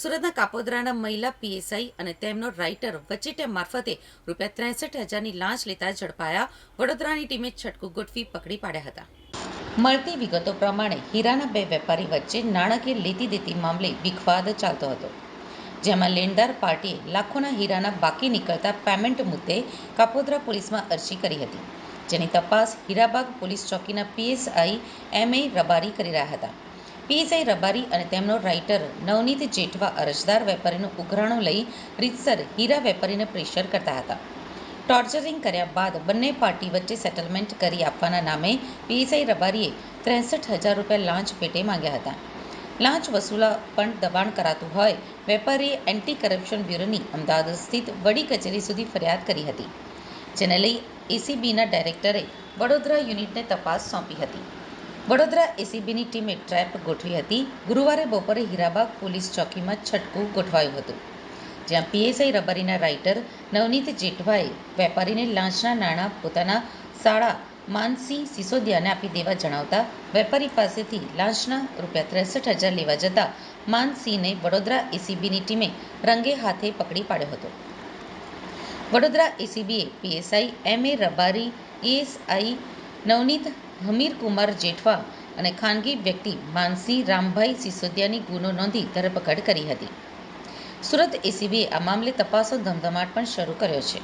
સુરતના કાપોદ્રાના મહિલા પીએસઆઈ અને તેમનો રાઇટર વચેટે મારફતે રૂપિયા ત્રેસઠ હજારની લાંચ લેતા ઝડપાયા. વડોદરાની ટીમે છટકું ગોઠવી પકડી પાડ્યા હતા. મળતી વિગતો પ્રમાણે હીરાના બે વેપારી વચ્ચે નાણાકીય લેતી દેતી મામલે વિખવાદ ચાલતો હતો, જેમાં લેણદાર પાર્ટીએ લાખોના હીરાના બાકી નીકળતા પેમેન્ટ મુદ્દે કાપોદ્રા પોલીસમાં અરજી કરી હતી, જેની તપાસ હીરાબાગ પોલીસ ચોકીના પીએસઆઈ એમ એ રબારી કરી રહ્યા હતા. પીએસઆઈ રબારી અને તેમનો રાઇટર નવનીત જેઠવા અરજદાર વેપારીનું ઉઘરાણું લઈ રીતસર હીરા વેપારીને પ્રેશર કરતા હતા. ટોર્ચરિંગ કર્યા બાદ બંને પાર્ટી વચ્ચે સેટલમેન્ટ કરી આપવાના નામે પીએસઆઈ રબારીએ ત્રેસઠ હજાર રૂપિયા લાંચ પેટે માંગ્યા હતા. લાંચ વસૂલા પણ દબાણ કરાતું હોય, વેપારીએ એન્ટી કરપ્શન બ્યુરોની અમદાવાદ સ્થિત વડી કચેરી સુધી ફરિયાદ કરી હતી, જેને લઈ એસીબીના ડાયરેક્ટરે વડોદરા યુનિટને તપાસ સોંપી હતી. વડોદરા એસીબીની ટીમે ટ્રેપ ગોઠવી હતી. ગુરુવારે બપોરે હીરાબાગ પોલીસ ચોકીમાં છટકું ગોઠવાયું હતું. જ્યાં પીએસઆઈ રબારીના રાઇટર નવનીત જેઠવાએ વેપારીને લાંચના નાણાં પોતાના શાળા માનસિંહ સિસોદિયાને આપી દેવા જણાવતા વેપારી પાસેથી લાંચના રૂપિયા ત્રેસઠ હજાર લેવા જતા માનસિંહને વડોદરા એસીબીની ટીમે રંગે હાથે પકડી પાડ્યો હતો. Vadodara એસીબીએ PSI M A Rabari ASI Navneet Hamirkumar Jethwa અને ખાનગી વ્યક્તિ માનસી રામભાઈ સિસોદિયાની ગુનો નોંધી ધરપકડ કરી હતી. સુરત એસીબીએ આ મામલે તપાસનો ધમધમાટ પણ શરૂ કર્યો છે.